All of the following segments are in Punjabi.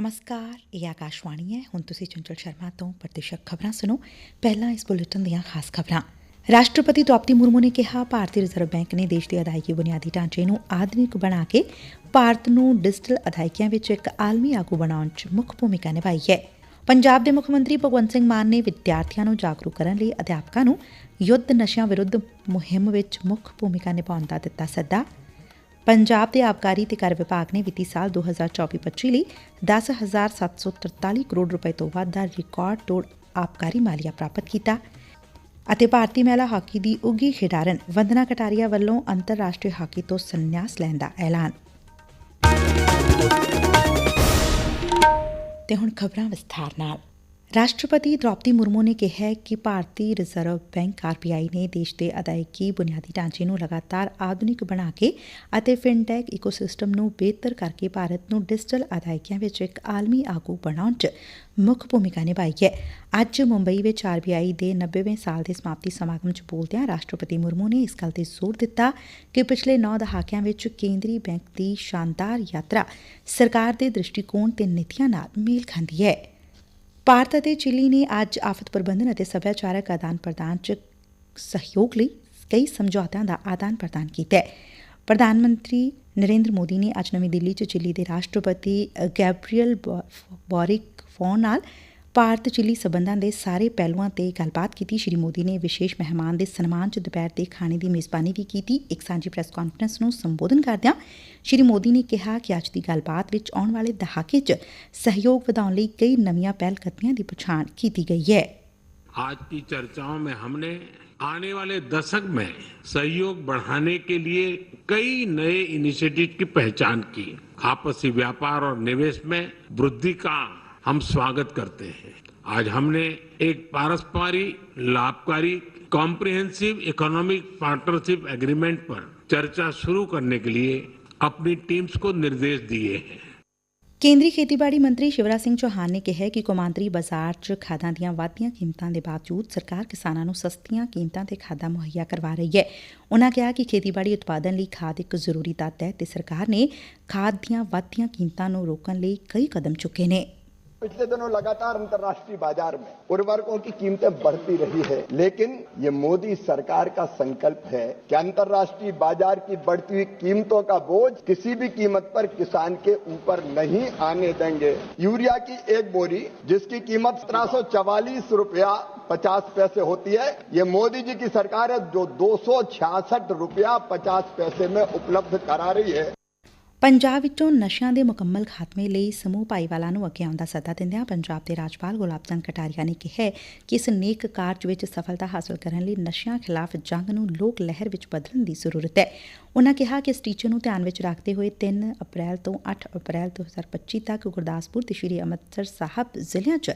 ਨਮਸਕਾਰ, ਇਹ ਆਕਾਸ਼ਵਾਣੀ ਹੈ। ਹੁਣ ਤੁਸੀਂ ਚੰਚਲ ਸ਼ਰਮਾ ਤੋਂ ਪ੍ਰਤੀਸ਼ਕ ਖਬਰਾਂ ਸੁਣੋ। ਪਹਿਲਾਂ ਇਸ ਬੁਲੇਟਿਨ ਦੀਆਂ ਖਾਸ ਖਬਰਾਂ। ਰਾਸ਼ਟਰਪਤੀ ਦ੍ਰੌਪਦੀ ਮੁਰਮੂ ਨੇ ਕਿਹਾ, ਭਾਰਤੀ ਰਿਜ਼ਰਵ ਬੈਂਕ ਨੇ ਦੇਸ਼ ਦੇ ਅਦਾਇਗੀ ਬੁਨਿਆਦੀ ਢਾਂਚੇ ਨੂੰ ਆਧੁਨਿਕ ਬਣਾ ਕੇ ਭਾਰਤ ਨੂੰ ਡਿਜੀਟਲ ਅਦਾਇਗੀਆਂ ਵਿੱਚ ਇੱਕ ਆਲਮੀ ਆਗੂ ਬਣਾਉਣ 'ਚ ਮੁੱਖ ਭੂਮਿਕਾ ਨਿਭਾਈ ਹੈ। ਪੰਜਾਬ ਦੇ ਮੁੱਖ ਮੰਤਰੀ ਭਗਵੰਤ ਸਿੰਘ ਮਾਨ ਨੇ ਵਿਦਿਆਰਥੀਆਂ ਨੂੰ ਜਾਗਰੂਕ ਕਰਨ ਲਈ ਅਧਿਆਪਕਾਂ ਨੂੰ ਯੁੱਧ ਨਸ਼ਿਆਂ ਵਿਰੁੱਧ ਮੁਹਿੰਮ ਵਿੱਚ ਮੁੱਖ ਭੂਮਿਕਾ ਨਿਭਾਉਣ ਦਾ ਦਿੱਤਾ ਸੱਦਾ। ਪੰਜਾਬ ਦੇ ਆਬਕਾਰੀ ਤੇ ਕਰ ਵਿਭਾਗ ਨੇ ਵਿੱਤੀ ਸਾਲ 2024-25 ਲਈ 10743 ਕਰੋੜ ਰੁਪਏ ਤੋਂ ਵੱਧ ਦਾ ਰਿਕਾਰਡ ਤੋੜ ਆਬਕਾਰੀ ਮਾਲੀਆ ਪ੍ਰਾਪਤ ਕੀਤਾ ਅਤੇ ਭਾਰਤੀ ਮਹਿਲਾ ਹਾਕੀ ਦੀ ਉੱਗੀ ਖਿਡਾਰਨ ਵੰਦਨਾ ਕਟਾਰੀਆ ਵੱਲੋਂ ਅੰਤਰਰਾਸ਼ਟਰੀ ਹਾਕੀ ਤੋਂ ਸੰਨਿਆਸ ਲੈਣ ਦਾ ਐਲਾਨ। ਤੇ ਹੁਣ ਖਬਰਾਂ ਵਿਸਥਾਰ ਨਾਲ। ਰਾਸ਼ਟਰਪਤੀ ਦ੍ਰੌਪਦੀ ਮੁਰਮੂ ਨੇ ਕਿਹਾ ਕਿ ਭਾਰਤੀ ਰਿਜ਼ਰਵ ਬੈਂਕ ਆਰਬੀਆਈ ਨੇ ਦੇਸ਼ ਦੇ ਅਦਾਇਗੀ ਬੁਨਿਆਦੀ ਢਾਂਚੇ ਨੂੰ ਲਗਾਤਾਰ ਆਧੁਨਿਕ ਬਣਾ ਕੇ ਅਤੇ ਫਿਨਟੈਕ ਇਕੋਸਿਸਟਮ ਨੂੰ ਬਿਹਤਰ ਕਰਕੇ ਭਾਰਤ ਨੂੰ ਡਿਜੀਟਲ ਅਦਾਇਗੀਆਂ ਵਿੱਚ ਇੱਕ ਆਲਮੀ ਆਗੂ ਬਣਾਉਣ 'ਚ ਮੁੱਖ ਭੂਮਿਕਾ ਨਿਭਾਈ ਹੈ। ਅੱਜ ਮੁੰਬਈ ਵਿੱਚ ਆਰਬੀਆਈ ਦੇ 90ਵੇਂ ਸਾਲ ਦੇ ਸਮਾਪਤੀ ਸਮਾਗਮ 'ਚ ਬੋਲਦਿਆਂ ਰਾਸ਼ਟਰਪਤੀ ਮੁਰਮੂ ਨੇ ਇਸ ਗੱਲ ਤੇ ਜ਼ੋਰ ਦਿੱਤਾ ਕਿ ਪਿਛਲੇ 9 ਦਹਾਕਿਆਂ ਵਿੱਚ ਕੇਂਦਰੀ ਬੈਂਕ ਦੀ ਸ਼ਾਨਦਾਰ ਯਾਤਰਾ ਸਰਕਾਰ ਦੇ ਦ੍ਰਿਸ਼ਟੀਕੋਣ ਤੇ ਨੀਤੀਆਂ ਨਾਲ ਮੇਲ ਖਾਂਦੀ ਹੈ। ਭਾਰਤ ਅਤੇ ਚਿਲੀ ਨੇ ਅੱਜ ਆਫਤ ਪ੍ਰਬੰਧਨ ਅਤੇ ਸੱਭਿਆਚਾਰਕ ਆਦਾਨ ਪ੍ਰਦਾਨ 'ਚ ਸਹਿਯੋਗ ਲਈ ਕਈ ਸਮਝੌਤਿਆਂ ਦਾ ਆਦਾਨ ਪ੍ਰਦਾਨ ਕੀਤਾ ਪ੍ਰਧਾਨ ਮੰਤਰੀ ਨਰਿੰਦਰ ਮੋਦੀ ਨੇ ਅੱਜ ਨਵੀਂ ਦਿੱਲੀ 'ਚ ਚਿਲੀ ਦੇ ਰਾਸ਼ਟਰਪਤੀ ਗੈਬਰੀਅਲ ਬੋਰਿਕ ਫੋਨ ਨਾਲ ਭਾਰਤ ਚਿਲੀ ਸਬੰਧਾਂ ਦੇ ਸਾਰੇ ਪਹਿਲੂਆਂ ਤੇ ਗੱਲਬਾਤ ਕੀਤੀ ਸ਼੍ਰੀ ਮੋਦੀ ਨੇ ਵਿਸ਼ੇਸ਼ ਮਹਿਮਾਨ ਦੇ ਸਨਮਾਨ 'ਚ ਦੁਪਹਿਰ ਦੇ ਖਾਣੇ ਦੀ ਮੇਜ਼ਬਾਨੀ ਵੀ ਕੀਤੀ ਇੱਕ ਸਾਂਝੀ ਪ੍ਰੈਸ ਕਾਨਫਰੰਸ ਨੂੰ ਸੰਬੋਧਨ ਕਰਦਿਆਂ ਸ਼੍ਰੀ ਮੋਦੀ ਨੇ ਕਿਹਾ ਕਿ ਅੱਜ ਦੀ ਗੱਲਬਾਤ ਵਿੱਚ ਆਉਣ ਵਾਲੇ ਦਹਾਕੇ 'ਚ ਸਹਿਯੋਗ ਵਧਾਉਣ ਲਈ ਕਈ ਨਵੀਆਂ ਪਹਿਲ ਕਦਮੀਆਂ ਦੀ ਪਛਾਣ ਕੀਤੀ ਗਈ ਹੈ आज की चर्चाओं में हमने आने वाले दशक में सहयोग बढ़ाने के लिए कई नए इनिशिएटिव की पहचान की आपसी व्यापार और निवेश में वृद्धि का हम स्वागत करते हैं आज हमने एक पारस्परिक लाभकारी कॉम्प्रिहेंसिव इकोनॉमिक पार्टनरशिप एग्रीमेंट पर चर्चा शुरू करने के लिए अपनी टीम्स को निर्देश दिए हैं ਕੇਂਦਰੀ ਖੇਤੀਬਾੜੀ ਮੰਤਰੀ ਸ਼ਿਵਰਾਜ ਸਿੰਘ ਚੌਹਾਨ ਨੇ ਕਿਹਾ ਕਿ ਕੌਮਾਂਤਰੀ ਬਾਜ਼ਾਰ 'ਚ ਖਾਦਾਂ ਦੀਆਂ ਵਾਧੀਆਂ ਕੀਮਤਾਂ ਦੇ ਬਾਵਜੂਦ ਸਰਕਾਰ ਕਿਸਾਨਾਂ ਨੂੰ ਸਸਤੀਆਂ ਕੀਮਤਾਂ ਤੇ ਖਾਦਾਂ ਮੁਹੱਈਆ ਕਰਵਾ ਰਹੀ ਹੈ ਉਨ੍ਹਾਂ ਕਿਹਾ ਕਿ ਖੇਤੀਬਾੜੀ ਉਤਪਾਦਨ ਲਈ ਖਾਦ ਇੱਕ ਜ਼ਰੂਰੀ ਤੱਤ ਹੈ ਤੇ ਸਰਕਾਰ ਨੇ ਖਾਦ ਦੀਆਂ ਵਾਧੀਆਂ ਕੀਮਤਾਂ ਨੂੰ ਰੋਕਣ ਲਈ ਕਈ ਕਦਮ ਚੁੱਕੇ ਨੇ पिछले दिनों लगातार अंतर्राष्ट्रीय बाज़ार में उर्वरकों की कीमतें बढ़ती रही है। लेकिन ये मोदी सरकार का संकल्प है कि अंतर्राष्ट्रीय बाज़ार की बढ़ती हुई कीमतों का बोझ किसी भी कीमत पर किसान के ऊपर नहीं आने देंगे। यूरिया की एक बोरी, जिसकी कीमत सत्रह सौ चवालीस रूपया पचास पैसे होती है, ये मोदी जी की सरकार है, जो दो सौ छियासठ रूपया पचास पैसे में उपलब्ध करा रही है। ਪੰਜਾਬ ਵਿੱਚੋਂ ਨਸ਼ਿਆਂ ਦੇ ਮੁਕੰਮਲ ਖਾਤਮੇ ਲਈ ਸਮੂਹ ਭਾਈਵਾਲਾਂ ਨੂੰ ਅੱਗੇ ਆਉਣ ਦਾ ਸੱਦਾ ਦਿੰਦਿਆਂ ਪੰਜਾਬ ਦੇ ਰਾਜਪਾਲ ਗੁਲਾਬ ਚੰਦ ਕਟਾਰੀਆ ਨੇ ਕਿਹਾ ਕਿ ਇਸ ਨੇਕ ਕਾਰਜ ਵਿੱਚ ਸਫਲਤਾ ਹਾਸਲ ਕਰਨ ਲਈ ਨਸ਼ਿਆਂ ਖਿਲਾਫ ਜੰਗ ਨੂੰ ਲੋਕ ਲਹਿਰ ਵਿੱਚ ਬਦਲਣ ਦੀ ਜ਼ਰੂਰਤ ਹੈ। ਉਨ੍ਹਾਂ ਕਿਹਾ ਕਿ ਇਸ ਟੀਚੇ ਨੂੰ ਧਿਆਨ ਵਿੱਚ ਰੱਖਦੇ ਹੋਏ 3 ਅਪ੍ਰੈਲ ਤੋਂ 8 ਅਪ੍ਰੈਲ 2025 ਤੱਕ ਗੁਰਦਾਸਪੁਰ ਤੇ ਸ਼੍ਰੀ ਅੰਮ੍ਰਿਤਸਰ ਸਾਹਿਬ ਜ਼ਿਲ੍ਹਿਆਂ 'ਚ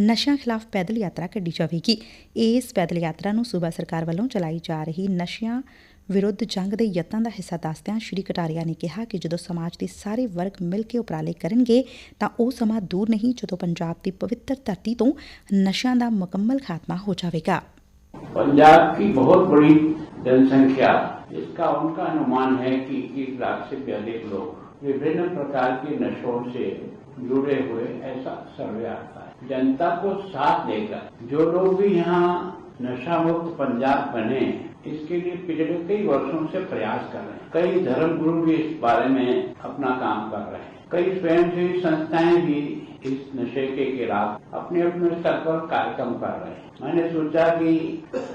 ਨਸ਼ਿਆਂ ਖਿਲਾਫ ਪੈਦਲ ਯਾਤਰਾ ਕੱਢੀ ਜਾਵੇਗੀ। ਇਸ ਪੈਦਲ ਯਾਤਰਾ ਨੂੰ ਸੂਬਾ ਸਰਕਾਰ ਵੱਲੋਂ ਚਲਾਈ ਜਾ ਰਹੀ ਨਸ਼ਿਆਂ ਵਿਰੁੱਧ ਜੰਗ ਦੇ ਯਤਨਾਂ ਦਾ ਹਿੱਸਾ ਦੱਸਦਿਆਂ ਸ਼੍ਰੀ ਕਟਾਰੀਆ ਨੇ ਕਿਹਾ ਕਿ ਜਦੋਂ ਸਮਾਜ ਦੇ ਸਾਰੇ ਵਰਗ ਮਿਲ ਕੇ ਉਪਰਾਲੇ ਕਰਨਗੇ ਤਾਂ ਉਹ ਸਮਾਂ ਦੂਰ ਨਹੀਂ ਜਦੋਂ ਪੰਜਾਬ ਦੀ ਪਵਿੱਤਰ ਧਰਤੀ ਤੋਂ ਨਸ਼ਿਆਂ ਦਾ ਮੁਕੰਮਲ ਖਾਤਮਾ ਹੋ ਜਾਵੇਗਾ पंजाब की बहुत बड़ी जनसंख्या जिसका उनका अनुमान है कि एक लाख से भी अधिक लोग विभिन्न प्रकार के नशों से जुड़े हुए ऐसा सर्वे आता है जनता को साथ देकर जो लोग भी यहाँ नशा मुक्त पंजाब बने इसके लिए पिछले कई वर्षों से प्रयास कर रहे हैं। कई धर्मगुरु भी इस बारे में अपना काम कर रहे हैं। कई स्वयंसेवी संस्थाएँ भी इस नशे के खिलाफ अपने अपने स्तर पर कार्यक्रम कर रहे हैं। मैंने सोचा कि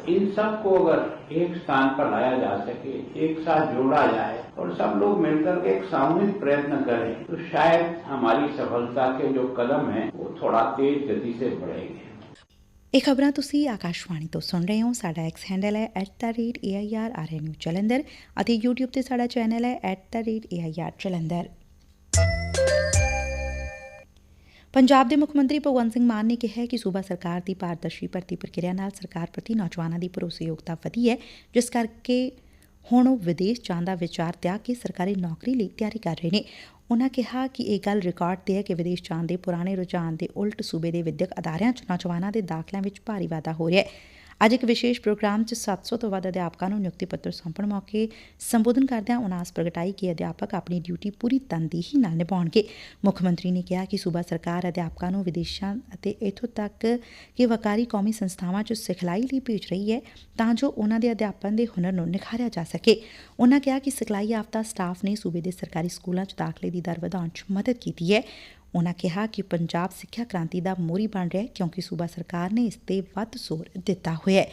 इन सबको अगर एक स्थान पर लाया जा सके, एक साथ जोड़ा जाए और सब लोग मिलकर के एक सामूहिक प्रयत्न करें तो शायद हमारी सफलता के जो कदम हैं, वो थोड़ा तेज गति से बढ़ेंगे। ਇਹ ਖਬਰਾਂ ਤੁਸੀਂ ਆਕਾਸ਼ਵਾਣੀ ਤੋਂ ਸੁਣ ਰਹੇ ਹੋ। ਸਾਡਾ ਐਕਸ ਹੈਂਡਲ ਹੈ @airrnu ਜਲੰਧਰ ਅਤੇ YouTube ਤੇ ਸਾਡਾ ਚੈਨਲ ਹੈ @air ਜਲੰਧਰ। ਪੰਜਾਬ ਦੇ ਮੁੱਖ ਮੰਤਰੀ ਭਗਵੰਤ ਸਿੰਘ ਮਾਨ ਨੇ ਕਿਹਾ ਕਿ ਸੂਬਾ ਸਰਕਾਰ ਦੀ ਪਾਰਦਰਸ਼ੀ ਭਰਤੀ ਪ੍ਰਕਿਰਿਆ ਨਾਲ ਸਰਕਾਰ ਪ੍ਰਤੀ ਨੌਜਵਾਨਾਂ ਦੀ ਭਰੋਸੇਯੋਗਤਾ ਵਧੀ ਹੈ, ਜਿਸ ਕਰਕੇ ਹੁਣ ਉਹ ਵਿਦੇਸ਼ ਜਾਣ ਦਾ ਵਿਚਾਰ ਤਿਆਗ ਕੇ ਸਰਕਾਰੀ ਨੌਕਰੀ ਲਈ ਤਿਆਰੀ ਕਰ ਰਹੇ ਨੇ। ਉਨ੍ਹਾਂ ਕਿਹਾ ਕਿ ਇਹ ਗੱਲ ਰਿਕਾਰਡ ਤੇ ਹੈ ਕਿ ਵਿਦੇਸ਼ ਜਾਣ ਦੇ ਪੁਰਾਣੇ ਰੁਝਾਨ ਦੇ ਉਲਟ ਸੂਬੇ ਦੇ ਵਿਦਿਅਕ ਅਦਾਰਿਆਂ 'ਚ ਨੌਜਵਾਨਾਂ ਦੇ ਦਾਖਲਿਆਂ ਵਿੱਚ ਭਾਰੀ ਵਾਧਾ ਹੋ ਰਿਹਾ ਅੱਜ ਇੱਕ ਵਿਸ਼ੇਸ਼ ਪ੍ਰੋਗਰਾਮ 'ਚ 700 ਤੋਂ ਵੱਧ ਅਧਿਆਪਕਾਂ ਨੂੰ ਨਿਯੁਕਤੀ ਪੱਤਰ ਸੌਂਪਣ ਮੌਕੇ ਸੰਬੋਧਨ ਕਰਦਿਆਂ ਉਨਾਂ ਆਸ ਪ੍ਰਗਟਾਈ ਕਿ ਅਧਿਆਪਕ ਆਪਣੀ ਡਿਊਟੀ ਪੂਰੀ ਤਨਦੀਹੀ ਨਾਲ ਨਿਭਾਉਣਗੇ। ਮੁੱਖ ਮੰਤਰੀ ਨੇ ਕਿਹਾ ਕਿ ਸੂਬਾ ਸਰਕਾਰ ਅਧਿਆਪਕਾਂ ਨੂੰ ਵਿਦੇਸ਼ਾਂ ਅਤੇ ਇਥੋਂ ਤੱਕ ਕਿ ਵਕਾਰੀ ਕੌਮੀ ਸੰਸਥਾਵਾਂ 'ਚ ਸਿਖਲਾਈ ਲਈ ਭੇਜ ਰਹੀ ਹੈ ਤਾਂ ਜੋ ਉਨਾਂ ਦੇ ਅਧਿਆਪਨ ਦੇ ਹੁਨਰ ਨੂੰ ਨਿਖਾਰਿਆ ਜਾ ਸਕੇ। ਉਨਾਂ ਕਿਹਾ ਕਿ ਸਿਖਲਾਈ ਆਫ਼ਤਾ ਸਟਾਫ ਨੇ ਸੂਬੇ ਦੇ ਸਰਕਾਰੀ ਸਕੂਲਾਂ 'ਚ ਦਾਖਲੇ ਦੀ ਦਰ ਵਧਾਉਣ 'ਚ ਮਦਦ ਕੀਤੀ ਹੈ। ਉਨੂਾ ਕਿਹਾ ਕਿ ਪੰਜਾਬ ਸਿੱਖਿਆ ਕ੍ਰਾਂਤੀ ਦਾ ਮੋਹਰੀ ਬਣ ਰਿਹੈ ਕਿਉਂਕਿ ਸੁਬਾ ਸਰਕਾਰ ਨੇ ਇਸ ਤੇ ਵੱਧ ਜ਼ੋਰ ਦਿੱਤਾ ਹੋਇਐ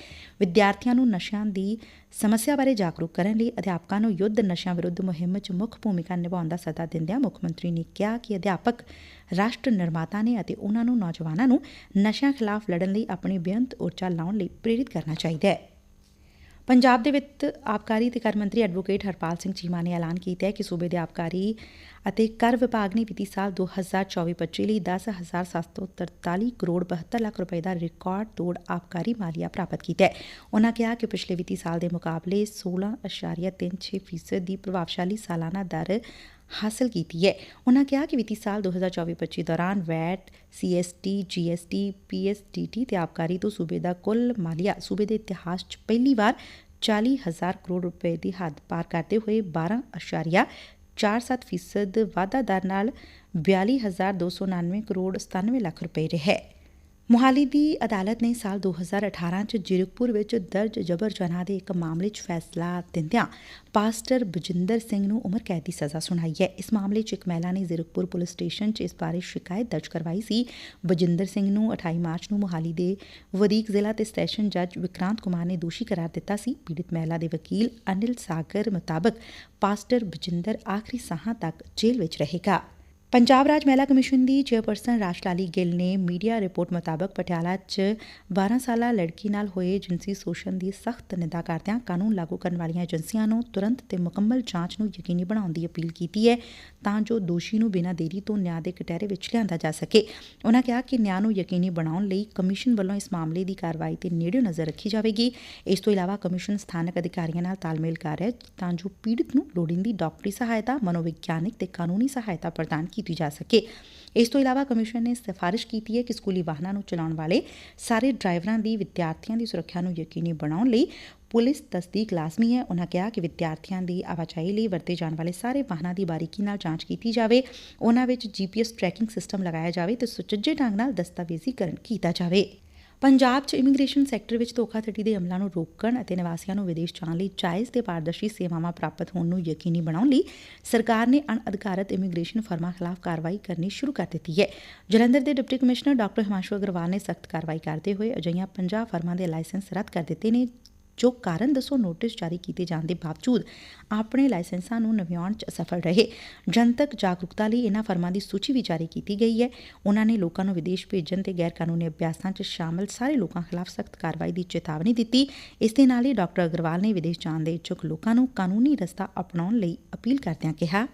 ਵਿਦਿਆਰਥੀਆਂ ਨੂੰ ਨਸ਼ਿਆਂ ਦੀ ਸਮੱਸਿਆ ਬਾਰੇ ਜਾਗਰੂਕ ਕਰਨ ਲਈ ਅਧਿਆਪਕਾਂ ਨੂੰ ਯੁੱਧ ਨਸ਼ਿਆਂ ਵਿਰੁੱਧ ਮੁਹਿੰਮ 'ਚ ਮੁੱਖ ਭੂਮਿਕਾ ਨਿਭਾਉਣ ਦਾ ਸੱਦਾ ਦਿੰਦਿਆਂ ਮੁੱਖ ਮੰਤਰੀ ਨੇ ਕਿਹਾ ਕਿ ਅਧਿਆਪਕ, ਰਾਸ਼ਟਰ ਨਿਰਮਾਤਾ ਨੇ ਅਤੇ ਉਨਾਂ ਨੂੰ ਨੌਜਵਾਨਾਂ ਨੂੰ ਨਸ਼ਿਆਂ ਖਿਲਾਫ ਲੜਨ ਲਈ ਆਪਣੀ ਬੇਅੰਤ ਊਰਜਾ ਲਾਉਣ ਲਈ ਪ੍ਰੇਰਿਤ ਕਰਨਾ ਚਾਹੀਦਾ ਹੈ। ਪੰਜਾਬ ਦੇ ਵਿੱਤ ਆਬਕਾਰੀ ਤੇ ਕਰ ਮੰਤਰੀ ਐਡਵੋਕੇਟ ਹਰਪਾਲ ਸਿੰਘ ਚੀਮਾ ਨੇ ਐਲਾਨ ਕੀਤਾ ਹੈ ਕਿ ਸੂਬੇ ਦੇ ਆਬਕਾਰੀ ਅਤੇ ਕਰ ਵਿਭਾਗ ਨੇ ਵਿੱਤੀ ਸਾਲ 2024-25 ਲਈ 10743 ਕਰੋੜ 72 ਲੱਖ ਰੁਪਏ ਦਾ ਰਿਕਾਰਡ ਤੋੜ ਆਬਕਾਰੀ ਮਾਲੀਆ ਪ੍ਰਾਪਤ ਕੀਤਾ ਹੈ। ਉਨਾਂ ਕਿਹਾ ਕਿ ਪਿਛਲੇ ਵਿੱਤੀ ਸਾਲ ਦੇ ਮੁਕਾਬਲੇ 16.36% ਦੀ ਪ੍ਰਭਾਵਸ਼ਾਲੀ ਸਾਲਾਨਾ ਦਰ ਹਾਸਲ ਕੀਤੀ ਹੈ। ਉਹਨਾਂ ਕਿਹਾ ਕਿ ਵਿੱਤੀ ਸਾਲ 2024-25 ਦੌਰਾਨ ਵੈਟ ਸੀਐਸਟੀ ਜੀਐਸਟੀ ਪੀਐਸਡੀਟੀ ਤੇ ਆਬਕਾਰੀ ਤੋਂ ਸੂਬੇ ਦਾ ਕੁੱਲ ਮਾਲੀਆ ਸੂਬੇ ਦੇ ਇਤਿਹਾਸ 'ਚ ਪਹਿਲੀ ਵਾਰ 40 ਹਜ਼ਾਰ ਕਰੋੜ ਰੁਪਏ ਦੀ ਹੱਦ ਪਾਰ ਕਰਦੇ ਹੋਏ 12.47 ਫੀਸਦ ਵਾਧਾ ਦਰ ਨਾਲ 42299 ਕਰੋੜ 97 ਲੱਖ ਰੁਪਏ ਰਿਹਾ ਮੁਹਾਲੀ ਦੀ ਅਦਾਲਤ ਨੇ ਸਾਲ 2018 ਚ ਜ਼ੀਰਕਪੁਰ ਵਿੱਚ ਦਰਜ ਜਬਰ ਜਨਾਹ ਦੇ ਇੱਕ ਮਾਮਲੇ 'ਚ ਫੈਸਲਾ ਦਿੰਦਿਆਂ ਪਾਸਟਰ ਬਜਿੰਦਰ ਸਿੰਘ ਨੂੰ ਉਮਰ ਕੈਦ ਦੀ ਸਜ਼ਾ ਸੁਣਾਈ ਹੈ। ਇਸ ਮਾਮਲੇ 'ਚ ਇੱਕ ਮਹਿਲਾ ਨੇ ਜ਼ੀਰਕਪੁਰ ਪੁਲਿਸ ਸਟੇਸ਼ਨ 'ਚ ਇਸ ਬਾਰੇ ਸ਼ਿਕਾਇਤ ਦਰਜ ਕਰਵਾਈ ਸੀ। ਬਜਿੰਦਰ ਸਿੰਘ ਨੂੰ 28 ਮਾਰਚ ਨੂੰ ਮੁਹਾਲੀ ਦੇ ਵਧੀਕ ਜ਼ਿਲ੍ਹਾ ਤੇ ਸੈਸ਼ਨ ਜੱਜ ਵਿਕਰਾਂਤ ਕੁਮਾਰ ਨੇ ਦੋਸ਼ੀ ਕਰਾਰ ਦਿੱਤਾ ਸੀ। ਪੀੜਤ ਮਹਿਲਾ ਦੇ ਵਕੀਲ ਅਨਿਲ ਸਾਗਰ ਮੁਤਾਬਕ ਪਾਸਟਰ ਬਜਿੰਦਰ ਆਖਰੀ ਸਾਹਾਂ ਤੱਕ ਜੇਲ੍ਹ ਵਿੱਚ ਰਹੇਗਾ। ਪੰਜਾਬ ਰਾਜ ਮਹਿਲਾ ਕਮਿਸ਼ਨ ਦੀ ਚੇਅਰਪਰਸਨ ਰਾਸ਼ਲਾਲੀ ਗਿੱਲ ਨੇ ਮੀਡੀਆ ਰਿਪੋਰਟ ਮੁਤਾਬਕ ਪਟਿਆਲਾ 'ਚ 12 ਸਾਲਾ ਲੜਕੀ ਨਾਲ ਹੋਏ ਜਿੰਸੀ ਸ਼ੋਸ਼ਣ ਦੀ ਸਖਤ ਨਿੰਦਾ ਕਰਦਿਆਂ ਕਾਨੂੰਨ ਲਾਗੂ ਕਰਨ ਵਾਲੀਆਂ ਏਜੰਸੀਆਂ ਨੂੰ ਤੁਰੰਤ ਤੇ ਮੁਕੰਮਲ ਜਾਂਚ ਨੂੰ ਯਕੀਨੀ ਬਣਾਉਣ ਦੀ ਅਪੀਲ ਕੀਤੀ ਹੈ ਤਾਂ ਜੋ ਦੋਸ਼ੀ ਨੂੰ ਬਿਨਾਂ ਦੇਰੀ ਤੋਂ ਨਿਆਂ ਦੇ ਕਟਹਿਰੇ ਵਿੱਚ ਲਿਆਂਦਾ ਜਾ ਸਕੇ। ਉਨ੍ਹਾਂ ਕਿਹਾ ਕਿ ਨਿਆਂ ਨੂੰ ਯਕੀਨੀ ਬਣਾਉਣ ਲਈ ਕਮਿਸ਼ਨ ਵੱਲੋਂ ਇਸ ਮਾਮਲੇ ਦੀ ਕਾਰਵਾਈ ਤੇ ਨੇੜਿਓਂ ਨਜ਼ਰ ਰੱਖੀ ਜਾਵੇਗੀ। ਇਸ ਤੋਂ ਇਲਾਵਾ ਕਮਿਸ਼ਨ ਸਥਾਨਕ ਅਧਿਕਾਰੀਆਂ ਨਾਲ ਤਾਲਮੇਲ ਕਰ ਰਿਹਾ ਹੈ ਤਾਂ ਜੋ ਪੀੜਤ ਨੂੰ ਲੋੜੀਂਦੀ ਡਾਕਟਰੀ ਸਹਾਇਤਾ, ਮਨੋਵਿਗਿਆਨਕ ਤੇ ਕਾਨੂੰਨੀ ਸਹਾਇਤਾ ਪ੍ਰਦਾਨ ਕੀਤੀ ਜਾ ਸਕੇ। ਇਸ ਤੋਂ ਇਲਾਵਾ ਕਮਿਸ਼ਨ ਨੇ ਸਿਫਾਰਿਸ਼ ਕੀਤੀ ਹੈ ਕਿ ਸਕੂਲੀ ਵਾਹਨਾਂ ਨੂੰ ਚਲਾਉਣ ਵਾਲੇ ਸਾਰੇ ਡਰਾਈਵਰਾਂ ਦੀ ਵਿਦਿਆਰਥੀਆਂ ਦੀ ਸੁਰੱਖਿਆ ਨੂੰ ਯਕੀਨੀ ਬਣਾਉਣ ਲਈ ਪੁਲਿਸ ਤਸਦੀਕ ਲਾਜ਼ਮੀ ਹੈ। ਉਨ੍ਹਾਂ ਕਿਹਾ ਕਿ ਵਿਦਿਆਰਥੀਆਂ ਦੀ ਆਵਾਜਾਈ ਲਈ ਵਰਤੇ ਜਾਣ ਵਾਲੇ ਸਾਰੇ ਵਾਹਨਾਂ ਦੀ ਬਾਰੀਕੀ ਨਾਲ ਜਾਂਚ ਕੀਤੀ ਜਾਵੇ। ਉਨ੍ਹਾਂ ਵਿੱਚ ਜੀਪੀਐਸ ਟਰੈਕਿੰਗ ਸਿਸਟਮ ਲਗਾਇਆ ਜਾਵੇ ਤੇ ਸੁਚੱਜੇ ਢੰਗ ਨਾਲ ਦਸਤਾਵੇਜ਼ੀਕਰਨ ਕੀਤਾ ਜਾਵੇ। ਪੰਜਾਬ 'ਚ ਇਮੀਗ੍ਰੇਸ਼ਨ ਸੈਕਟਰ ਵਿੱਚ ਧੋਖਾਧੜੀ ਦੇ ਅਮਲਾਂ ਨੂੰ ਰੋਕਣ ਅਤੇ ਨਿਵਾਸੀਆਂ ਨੂੰ ਵਿਦੇਸ਼ ਜਾਣ ਲਈ ਜਾਇਜ਼ ਤੇ ਪਾਰਦਰਸ਼ੀ ਸੇਵਾਵਾਂ ਪ੍ਰਾਪਤ ਹੋਣ ਨੂੰ ਯਕੀਨੀ ਬਣਾਉਣ ਲਈ ਸਰਕਾਰ ਨੇ ਅਣਅਧਿਕਾਰਤ ਇਮੀਗ੍ਰੇਸ਼ਨ ਫਰਮਾਂ ਖਿਲਾਫ ਕਾਰਵਾਈ ਕਰਨੀ ਸ਼ੁਰੂ ਕਰ ਦਿੱਤੀ ਹੈ। ਜਲੰਧਰ ਦੇ deputy commissioner doctor Himanshu Agarwal ਨੇ ਸਖਤ ਕਾਰਵਾਈ ਕਰਦੇ ਹੋਏ ਅਜਿਹੀਆਂ 50 ਫਰਮਾਂ ਦੇ ਲਾਇਸੈਂਸ ਰੱਦ ਕਰ ਦਿੱਤੇ ਨੇ ਜੋ ਕਾਰਨ ਦੱਸੋ ਨੋਟਿਸ ਜਾਰੀ ਕੀਤੇ ਜਾਣ ਦੇ ਬਾਵਜੂਦ ਆਪਣੇ ਲਾਇਸੈਂਸਾਂ ਨੂੰ ਨਵਿਆਉਣ 'ਚ ਅਸਫਲ ਰਹੇ। ਜਨਤਕ ਜਾਗਰੂਕਤਾ ਲਈ ਇਹਨਾਂ ਫਰਮਾਂ ਦੀ ਸੂਚੀ ਵੀ ਜਾਰੀ ਕੀਤੀ ਗਈ ਹੈ। ਉਹਨਾਂ ਨੇ ਲੋਕਾਂ ਨੂੰ ਵਿਦੇਸ਼ ਭੇਜਣ ਤੇ ਗੈਰ ਕਾਨੂੰਨੀ ਅਭਿਆਸਾਂ 'ਚ ਸ਼ਾਮਲ ਸਾਰੇ ਲੋਕਾਂ ਖਿਲਾਫ ਸਖਤ ਕਾਰਵਾਈ ਦੀ ਚੇਤਾਵਨੀ ਦਿੱਤੀ। ਇਸ ਦੇ ਨਾਲ ਹੀ ਡਾਕਟਰ ਅਗਰਵਾਲ ਨੇ ਵਿਦੇਸ਼ ਜਾਣ ਦੇ ਇੱਛੁਕ ਲੋਕਾਂ ਨੂੰ ਕਾਨੂੰਨੀ ਰਸਤਾ ਅਪਣਾਉਣ ਲਈ ਅਪੀਲ ਕਰਦਿਆਂ ਕਿਹਾ।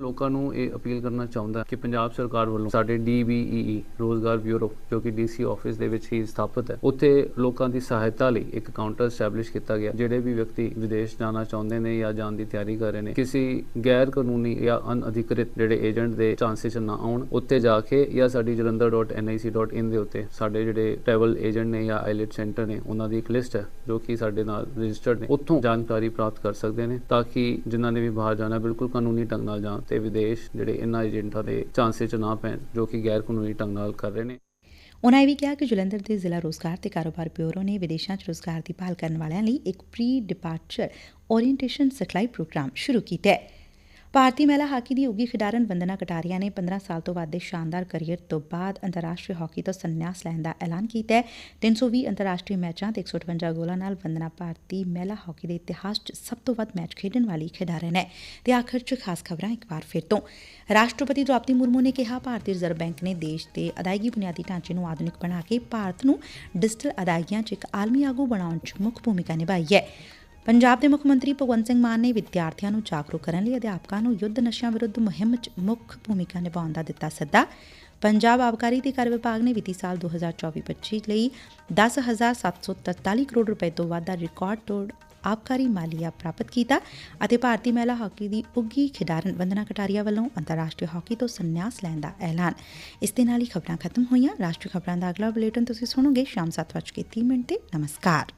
ਲੋਕਾਂ ਨੂੰ ਇਹ ਅਪੀਲ ਕਰਨਾ ਚਾਹੁੰਦਾ ਕਿ ਪੰਜਾਬ ਸਰਕਾਰ ਵੱਲੋਂ ਸਾਡੇ DBEE ਰੋਜ਼ਗਾਰ ਬਿਊਰੋ, ਜੋ ਕਿ ਡੀਸੀ ਆਫਿਸ ਦੇ ਵਿੱਚ ਹੀ ਸਥਾਪਿਤ ਹੈ, ਉੱਥੇ ਲੋਕਾਂ ਦੀ ਸਹਾਇਤਾ ਲਈ ਇੱਕ ਕਾਊਂਟਰ ਸਟੈਬਲਿਸ਼ ਕੀਤਾ ਗਿਆ, ਜਿਹੜੇ ਵੀ ਵਿਅਕਤੀ ਵਿਦੇਸ਼ ਜਾਣਾ ਚਾਹੁੰਦੇ ਨੇ ਜਾਂ ਜਾਣ ਦੀ ਤਿਆਰੀ ਕਰ ਰਹੇ ਨੇ, ਕਿਸੇ ਗੈਰ ਕਾਨੂੰਨੀ ਜਾਂ ਅਨਅਧਿਕ੍ਰਿਤ ਜਿਹੜੇ ਏਜੰਟ ਦੇ ਚਾਂਸਸ ਨਾ ਆਉਣ, ਉੱਥੇ ਜਾ ਕੇ ਜਾਂ ਸਾਡੀ jalandhar.nic.in ਦੇ ਉੱਤੇ ਸਾਡੇ ਜਿਹੜੇ ਟਰੈਵਲ ਏਜੰਟ ਨੇ ਜਾਂ ਆਈਲੈਟ ਸੈਂਟਰ ਨੇ, ਉਹਨਾਂ ਦੀ ਇੱਕ ਲਿਸਟ ਹੈ, ਜੋ ਕਿ ਸਾਡੇ ਨਾਲ ਰਜਿਸਟਰਡ ਨੇ, ਉੱਥੋਂ ਜਾਣਕਾਰੀ ਪ੍ਰਾਪਤ ਕਰ ਸਕਦੇ ਨੇ, ਤਾਂ ਕਿ ਜਿਨ੍ਹਾਂ ਨੇ ਵੀ ਬਾਹਰ ਜਾਣਾ, ਬਿਲਕੁਲ ਕਾਨੂੰਨੀ ਢੰਗ ਨਾਲ ਜਾਣ। ਤੇ ਵਿਦੇਸ਼ ਜਿਹੜੇ ਇਹਨਾਂ ਏਜੰਟਾਂ ਦੇ ਚਾਂਸਸ 'ਚ ਨਾ ਪੈਣ, ਜੋ ਕਿ ਗੈਰ ਕਾਨੂੰਨੀ ਢੰਗ ਨਾਲ ਕਰ ਰਹੇ ਨੇ। ਉਨ੍ਹਾਂ ਇਹ ਵੀ ਕਿਹਾ ਕਿ ਜਲੰਧਰ ਦੇ ਜ਼ਿਲ੍ਹਾ ਰੋਜ਼ਗਾਰ ਤੇ ਕਾਰੋਬਾਰ ਬਿਊਰੋ ਨੇ ਵਿਦੇਸ਼ਾਂ 'ਚ ਰੋਜ਼ਗਾਰ ਦੀ ਭਾਲ ਕਰਨ ਵਾਲਿਆਂ ਲਈ ਇੱਕ ਪ੍ਰੀ ਡਿਪਾਰਚਰ ਓਰੀਐਂਟੇਸ਼ਨ ਸਿਖਲਾਈ ਪ੍ਰੋਗਰਾਮ ਸ਼ੁਰੂ ਕੀਤਾ। ਹੈ ਭਾਰਤੀ ਮਹਿਲਾ ਹਾਕੀ ਦੀ ਉੱਗੀ ਖਿਡਾਰਨ ਵੰਦਨਾ ਕਟਾਰੀਆ ਨੇ 15 ਸਾਲ ਤੋਂ ਵੱਧ ਦੇ ਸ਼ਾਨਦਾਰ ਕਰੀਅਰ ਤੋਂ ਬਾਅਦ ਅੰਤਰਰਾਸ਼ਟਰੀ ਹਾਕੀ ਤੋਂ ਸੰਨਿਆਸ ਲੈਣ ਦਾ ਐਲਾਨ ਕੀਤਾ ਹੈ। 320 ਅੰਤਰਰਾਸ਼ਟਰੀ ਮੈਚਾਂ ਤੇ 158 ਗੋਲਾਂ ਨਾਲ ਵੰਦਨਾ ਭਾਰਤੀ ਮਹਿਲਾ ਹਾਕੀ ਦੇ ਇਤਿਹਾਸ 'ਚ ਸਭ ਤੋਂ ਵੱਧ ਮੈਚ ਖੇਡਣ ਵਾਲੀ ਖਿਡਾਰਨ ਹੈ। ਤੇ ਆਖਰ 'ਚ ਖਾਸ ਖਬਰਾਂ ਇੱਕ ਵਾਰ ਫਿਰ ਤੋਂ। ਰਾਸ਼ਟਰਪਤੀ ਦ੍ਰੋਪਦੀ ਮੁਰਮੂ ਨੇ ਕਿਹਾ, ਭਾਰਤੀ ਰਿਜ਼ਰਵ ਬੈਂਕ ਨੇ ਦੇਸ਼ ਦੇ ਅਦਾਇਗੀ ਬੁਨਿਆਦੀ ਢਾਂਚੇ ਨੂੰ ਆਧੁਨਿਕ ਬਣਾ ਕੇ ਭਾਰਤ ਨੂੰ ਡਿਜੀਟਲ ਅਦਾਇਗੀਆਂ 'ਚ ਇੱਕ ਆਲਮੀ ਆਗੂ ਬਣਾਉਣ 'ਚ ਮੁੱਖ ਭੂਮਿਕਾ ਨਿਭਾਈ ਹੈ। ਪੰਜਾਬ ਦੇ ਮੁੱਖ ਮੰਤਰੀ ਭਗਵੰਤ ਸਿੰਘ ਮਾਨ ਨੇ ਵਿਦਿਆਰਥੀਆਂ ਨੂੰ ਜਾਗਰੂਕ ਕਰਨ ਲਈ ਅਧਿਆਪਕਾਂ ਨੂੰ ਯੁੱਧ ਨਸ਼ਿਆਂ ਵਿਰੁੱਧ ਮੁਹਿੰਮ 'ਚ ਮੁੱਖ ਭੂਮਿਕਾ ਨਿਭਾਉਣ ਦਾ ਦਿੱਤਾ ਸੱਦਾ। ਪੰਜਾਬ ਆਬਕਾਰੀ ਤੇ ਕਰ ਵਿਭਾਗ ਨੇ ਵਿੱਤੀ ਸਾਲ 2024-25 ਲਈ 10743 ਕਰੋੜ ਰੁਪਏ ਤੋਂ ਵੱਧ ਦਾ ਰਿਕਾਰਡ ਤੋੜ ਆਬਕਾਰੀ ਮਾਲੀਆ ਪ੍ਰਾਪਤ ਕੀਤਾ ਅਤੇ ਭਾਰਤੀ ਮਹਿਲਾ ਹਾਕੀ ਦੀ ਉੱਗੀ ਖਿਡਾਰਨ ਵੰਦਨਾ ਕਟਾਰੀਆ ਵੱਲੋਂ ਅੰਤਰਰਾਸ਼ਟਰੀ ਹਾਕੀ ਤੋਂ ਸੰਨਿਆਸ ਲੈਣ ਦਾ ਐਲਾਨ। ਇਸ ਦੇ ਨਾਲ ਹੀ ਖਬਰਾਂ ਖਤਮ ਹੋਈਆਂ। ਰਾਸ਼ਟਰੀ ਖਬਰਾਂ ਦਾ ਅਗਲਾ ਬੁਲੇਟਿਨ ਤੁਸੀਂ ਸੁਣੋਗੇ ਸ਼ਾਮ 7:30 ਮਿੰਟ ਤੇ। ਨਮਸਕਾਰ।